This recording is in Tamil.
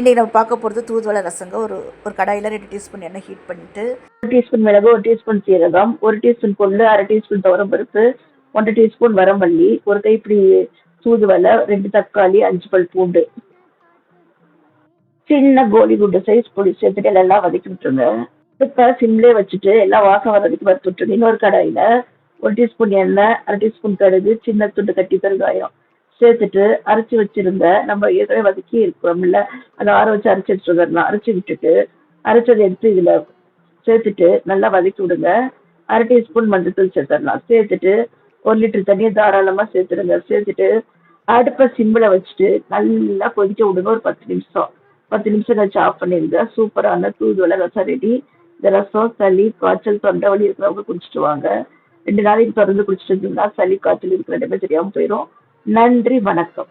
இன்றைக்கி நம்ம பார்க்க போகிறது தூதுவளை ரசங்க. ஒரு ஒரு கடாயில் ரெண்டு டீஸ்பூன் எண்ணெய் ஹீட் பண்ணிவிட்டு ஒரு டீஸ்பூன் மிளகு ஒரு டீஸ்பூன் சீரகம் ஒரு டீஸ்பூன் பொண்ணு அரை டீஸ்பூன் துவரம்பருப்பு ஒன்றரை டீஸ்பூன் வரமல்லி ஒரு கைப்பிடி தூதுவளை ரெண்டு தக்காளி அஞ்சு பல் பூண்டு. சின்ன கோலி குண்டு சைஸ் பொடி சேர்த்துட்டு எல்லாம் வதக்கி விட்டுருங்க. இப்போ சிம்லே வச்சுட்டு எல்லாம் வாசம் வரதுக்கு வறுத்து விட்டுருங்க. இன்னொரு கடாயில் ஒரு டீஸ்பூன் எண்ணெய் அரை டீஸ்பூன் கடுகு சின்ன துண்டு கட்டி பெருங்காயம். சேர்த்துட்டு அரைச்சி வச்சிருந்த நம்ம ஏற்கனவே வதக்கி இருக்கிறோம்ல அதை ஆற வச்சு அரைச்சி வச்சுருந்தோம் அரைச்சி விட்டுட்டு அரைச்சதை எடுத்து இதில் சேர்த்துட்டு நல்லா வதக்கி விடுங்க. அரை டீஸ்பூன் மஞ்சத்தூள் சேர்த்துடலாம். சேர்த்துட்டு ஒரு லிட்டர் தண்ணியை தாராளமாக சேர்த்துடுங்க. சேர்த்துட்டு அடுப்பை சிம்மில் வச்சுட்டு நல்லா கொதிக்க விடுங்க. ஒரு பத்து நிமிஷம். பத்து நிமிஷம் கழிச்சு ஆஃப் பண்ணிடுங்க. சூப்பரான தூதுவளை ரசம் ரெடி. இந்த ரசம் சளி காய்ச்சல் தொண்டை வலி இருக்கிறவங்க குடிச்சிட்டு வாங்க. ரெண்டு நாளைக்கு தொடர்ந்து குடிச்சிட்டு இருந்தீங்கன்னா சளி காய்ச்சல் இருக்கிற ரெண்டுமே தெரியாமல் போயிடும் நன்றி வணக்கம்.